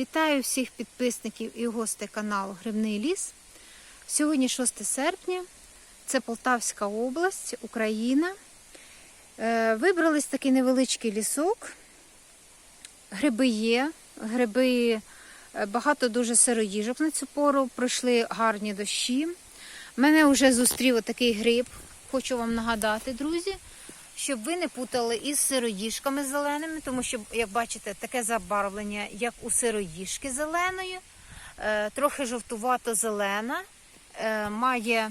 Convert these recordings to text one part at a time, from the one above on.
Вітаю всіх підписників і гостей каналу Грибний ліс. Сьогодні 6 серпня, це Полтавська область, Україна. Е, Вибрались такий невеличкий лісок. Гриби є, гриби е, багато дуже сироїжок на цю пору, пройшли гарні дощі. Мене вже зустрів такий гриб. Хочу вам нагадати, друзі, щоб ви не путали із сироїжками зеленими, тому що, як бачите, таке забарвлення, як у сироїжки зеленої, е, трохи жовтувато-зелена, е, має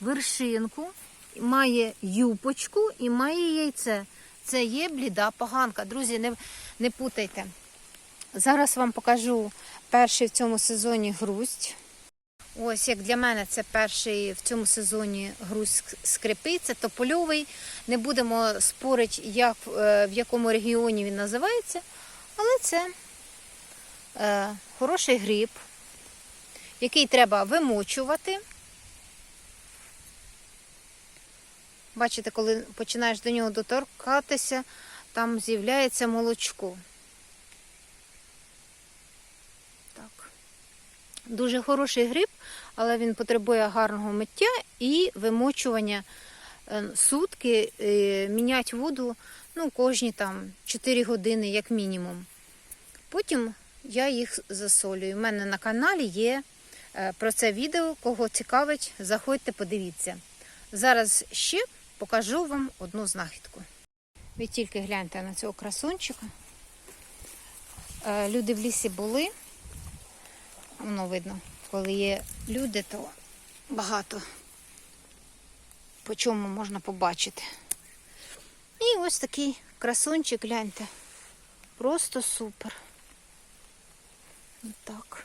вершинку, має юпочку і має яйце. Це є бліда поганка. Друзі, не, не путайте. Зараз вам покажу перший в цьому сезоні грусть. Ось як для мене це перший в цьому сезоні груз скрипи, це топольовий. Не будемо спорити, як, е, в якому регіоні він називається, але це е, хороший гриб, який треба вимочувати. Бачите, коли починаєш до нього доторкатися, там з'являється молочко. Так. Дуже хороший гриб, але він потребує гарного миття і вимочування е, сутки, е, міняти воду ну, кожні там 4 години, як мінімум. Потім я їх засолюю. У мене на каналі є е, про це відео. Кого цікавить, заходьте, подивіться. Зараз ще покажу вам одну знахідку. Ви тільки гляньте на цього красунчика. Люди в лісі були. Воно видно, коли є люди, то багато по чому можна побачити. І ось такий красунчик, гляньте. Просто супер. Так.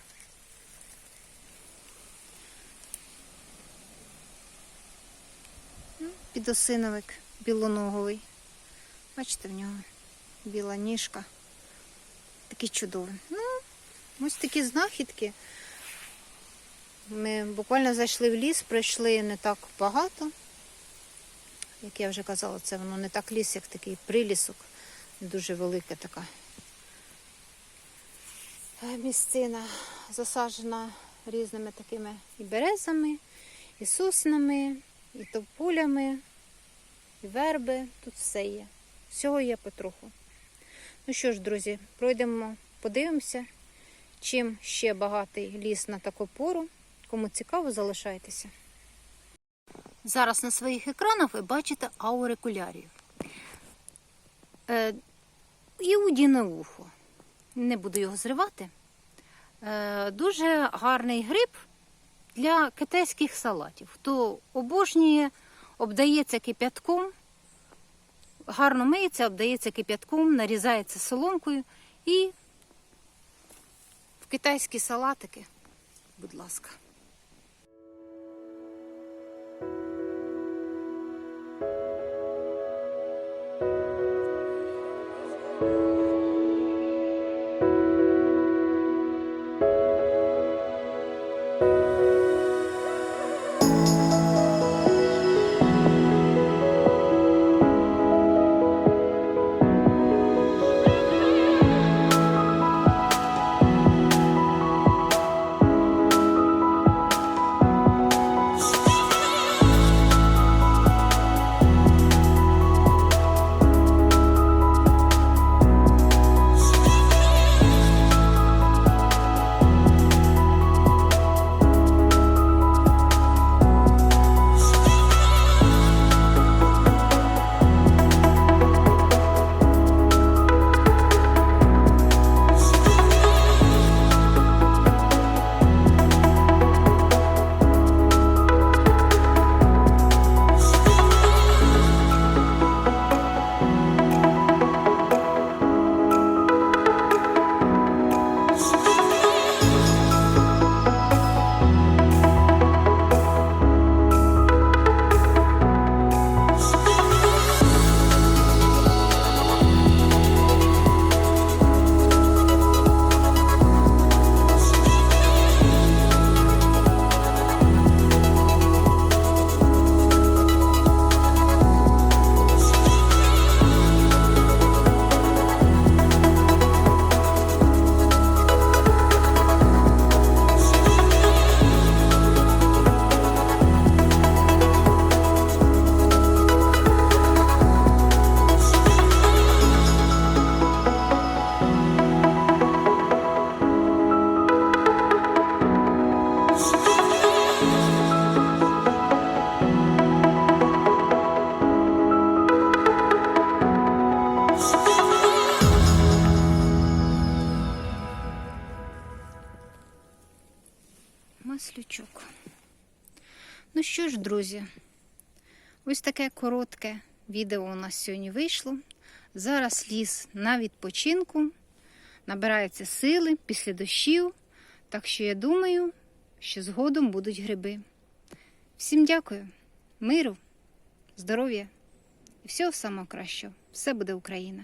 Ну, Підосиновик білоноговий. Бачите, в нього біла ніжка. Такий чудовий. Ну, ось такі знахідки. Ми буквально зайшли в ліс, пройшли не так багато. Як я вже казала, це воно не так ліс, як такий прилісок. Дуже велика така місцина, засаджена різними такими і березами, і соснами, і тополями, і верби. Тут все є. Всього є потроху. Ну що ж, друзі, пройдемо, подивимося, чим ще багатий ліс на таку пору. Кому цікаво, залишайтеся. Зараз на своїх екранах ви бачите аурикулярію. Е, Іудіне ухо. Не буду його зривати. Е, дуже гарний гриб для китайських салатів. Хто обожнює, обдається кип'ятком, гарно миється, обдається кип'ятком, нарізається соломкою і китайські салатики, будь ласка. Маслючок. Ну що ж, друзі, ось таке коротке відео у нас сьогодні вийшло. Зараз ліс на відпочинку, набирається сили після дощів. Так що я думаю, що згодом будуть гриби. Всім дякую, миру, здоров'я і всього самого кращого. Все буде Україна!